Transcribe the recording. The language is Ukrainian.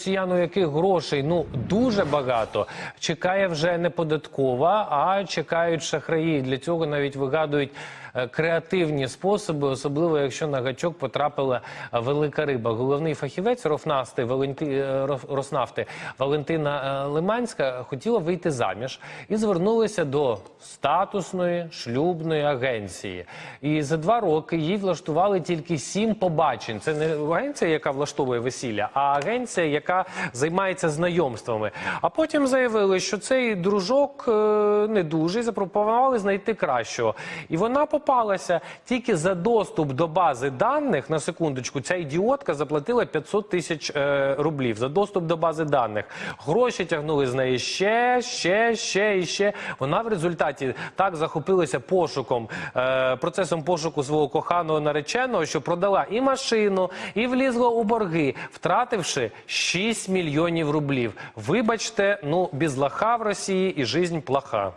Росіян, у яких грошей ну дуже багато, чекає вже не податкова, а чекають шахраї. Для цього навіть вигадують е, креативні способи, особливо якщо на гачок потрапила велика риба. Головний фахівець Рофнафти, Валенти... е, Роснавти Валентина е, Лиманська хотіла вийти заміж і звернулася до статусної шлюбної агенції. І за два роки їй влаштували тільки сім побачень. Це не агенція, яка влаштовує весілля, а агенція, яка займається знайомствами. А потім заявили, що цей дружок е, не дуже запропонували знайти кращого. І вона попалася тільки за доступ до бази даних. На секундочку, ця ідіотка заплатила 500 тисяч е, рублів за доступ до бази даних. Гроші тягнули з неї ще, ще, ще і ще. Вона в результаті так захопилася пошуком, е, процесом пошуку свого коханого нареченого, що продала і машину, і влізла у борги, втративши 6 мільйонів рублів. Вибачте, ну без лоха в Росії і жизнь плоха.